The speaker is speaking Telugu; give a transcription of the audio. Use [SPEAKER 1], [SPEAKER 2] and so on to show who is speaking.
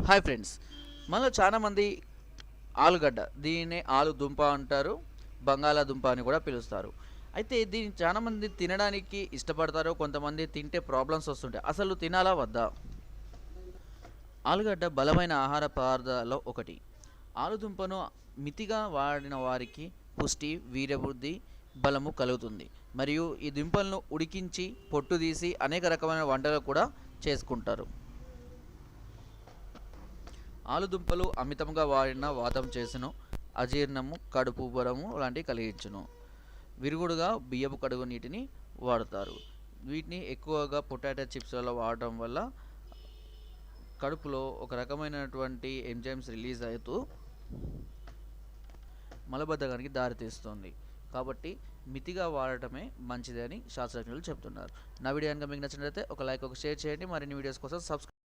[SPEAKER 1] Hi friends. మనలో చాలామంది ఆలుగడ్డ దీన్ని ఆలు దుంప అంటారు బంగాళాదుంప అని కూడా పిలుస్తారు. అయితే దీన్ని చాలామంది తినడానికి ఇష్టపడతారు కొంతమంది తింటే ప్రాబ్లమ్స్ వస్తుంటాయి. అసలు తినాలా వద్దా? ఆలుగడ్డ బలమైన ఆహార పదార్థాలలో ఒకటి. ఆలుదుంపను మితిగా వాడిన వారికి పుష్టి వీర్యవృద్ధి బలము కలుగుతుంది. మరియు ఈ దుంపలను ఉడికించి పొట్టు తీసి అనేక రకమైన వంటలు కూడా చేసుకుంటారు. ఆలుదుంపలు అమితముగా వాడిన వాతం చేసును. అజీర్ణము కడుపు ఉబ్బరము లాంటివి కలిగించును. విరుగుడుగా బియ్యపు కడుగు నీటిని వాడతారు. వీటిని ఎక్కువగా పొటాటో చిప్స్లలో వాడటం వల్ల కడుపులో ఒక రకమైనటువంటి ఎంజైమ్స్ రిలీజ్ అవుతూ మలబద్ధకానికి దారితీస్తుంది కాబట్టి మితిగా వాడటమే మంచిదని శాస్త్రజ్ఞులు చెప్తున్నారు. నా వీడియో కనుక మీకు నచ్చినట్లయితే ఒక లైక్ ఒక షేర్ చేయండి. మరిన్ని వీడియోస్ కోసం సబ్స్క్రైబ్